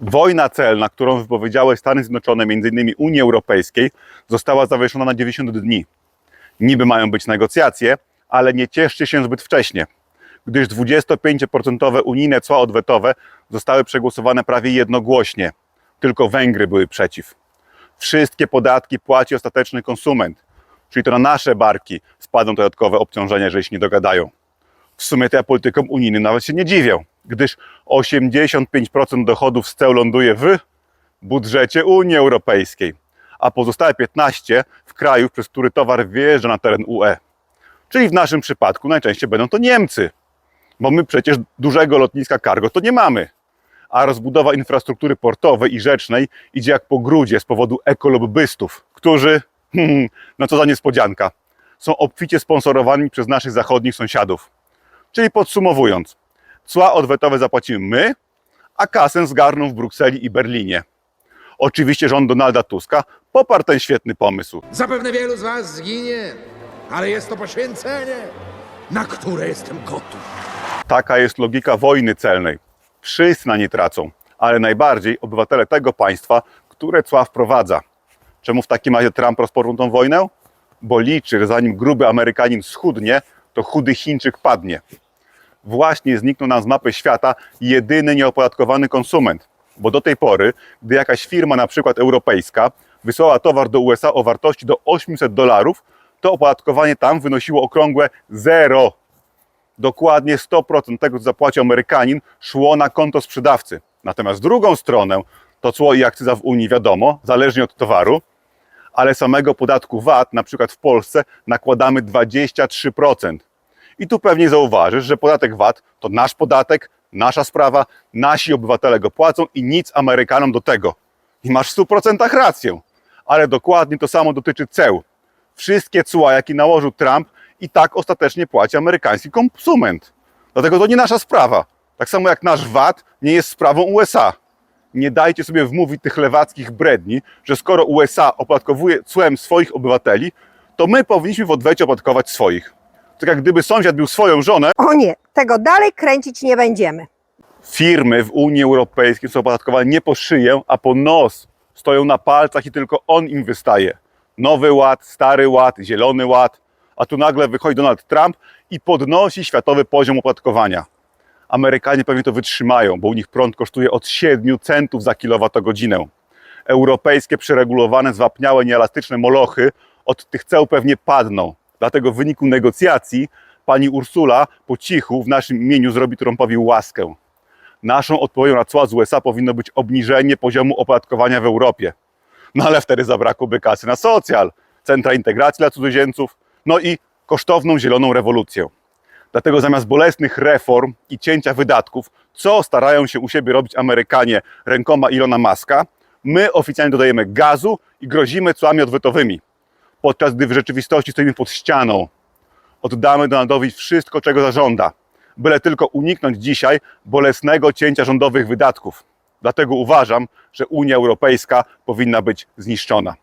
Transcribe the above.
Wojna celna, którą wypowiedziały Stany Zjednoczone, m.in. Unii Europejskiej, została zawieszona na 90 dni. Niby mają być negocjacje, ale nie cieszcie się zbyt wcześnie, gdyż 25% unijne cła odwetowe zostały przegłosowane prawie jednogłośnie. Tylko Węgry były przeciw. Wszystkie podatki płaci ostateczny konsument, czyli to na nasze barki spadną dodatkowe obciążenia, jeżeli się nie dogadają. W sumie to ja politykom unijnym nawet się nie dziwię, gdyż 85% dochodów z ceł ląduje w budżecie Unii Europejskiej, a pozostałe 15% w kraju, przez który towar wjeżdża na teren UE. Czyli w naszym przypadku najczęściej będą to Niemcy, bo my przecież dużego lotniska cargo to nie mamy. A rozbudowa infrastruktury portowej i rzecznej idzie jak po grudzie z powodu ekolobbystów, którzy, hmm, no co za niespodzianka, są obficie sponsorowani przez naszych zachodnich sąsiadów. Czyli podsumowując, cła odwetowe zapłacimy my, a kasę zgarną w Brukseli i Berlinie. Oczywiście rząd Donalda Tuska poparł ten świetny pomysł. Zapewne wielu z was zginie, ale jest to poświęcenie, na które jestem gotów. Taka jest logika wojny celnej. Wszyscy na nie tracą, ale najbardziej obywatele tego państwa, które cła wprowadza. Czemu w takim razie Trump rozpoczął tą wojnę? Bo liczy, że zanim gruby Amerykanin schudnie, to chudy Chińczyk padnie. Właśnie zniknął nam z mapy świata jedyny nieopodatkowany konsument. Bo do tej pory, gdy jakaś firma, na przykład europejska, wysłała towar do USA o wartości do 800 dolarów, to opodatkowanie tam wynosiło okrągłe zero dokładnie 100% tego, co zapłacił Amerykanin, szło na konto sprzedawcy. Natomiast drugą stronę, to cło i akcyza w Unii wiadomo, zależnie od towaru, ale samego podatku VAT, na przykład w Polsce, nakładamy 23%. I tu pewnie zauważysz, że podatek VAT to nasz podatek, nasza sprawa, nasi obywatele go płacą i nic Amerykanom do tego. I masz w 100% rację. Ale dokładnie to samo dotyczy ceł. Wszystkie cła, jakie nałożył Trump, i tak ostatecznie płaci amerykański konsument. Dlatego to nie nasza sprawa. Tak samo jak nasz VAT nie jest sprawą USA. Nie dajcie sobie wmówić tych lewackich bredni, że skoro USA opodatkowuje cłem swoich obywateli, to my powinniśmy w odwecie opodatkować swoich. Tak jak gdyby sąsiad bił swoją żonę, O nie, tego dalej kręcić nie będziemy. firmy w Unii Europejskiej są opodatkowane nie po szyję, a po nos. Stoją na palcach i tylko on im wystaje. Nowy ład, stary ład, zielony ład, a tu nagle wychodzi Donald Trump i podnosi światowy poziom opodatkowania. Amerykanie pewnie to wytrzymają, bo u nich prąd kosztuje od 7 centów za kilowatogodzinę. Europejskie przeregulowane, zwapniałe, nieelastyczne molochy od tych ceł pewnie padną. Dlatego w wyniku negocjacji pani Ursula po cichu w naszym imieniu zrobi Trumpowi łaskę. Naszą odpowiedzią na cła z USA powinno być obniżenie poziomu opodatkowania w Europie. No ale wtedy zabrakłoby kasy na socjal, centra integracji dla cudzoziemców, no i kosztowną zieloną rewolucję. Dlatego zamiast bolesnych reform i cięcia wydatków, co starają się u siebie robić Amerykanie rękoma Ilona Maska, my oficjalnie dodajemy gazu i grozimy cłami odwetowymi. Podczas gdy w rzeczywistości stoimy pod ścianą. Oddamy Donaldowi wszystko, czego zażąda, byle tylko uniknąć dzisiaj bolesnego cięcia rządowych wydatków. Dlatego uważam, że Unia Europejska powinna być zniszczona.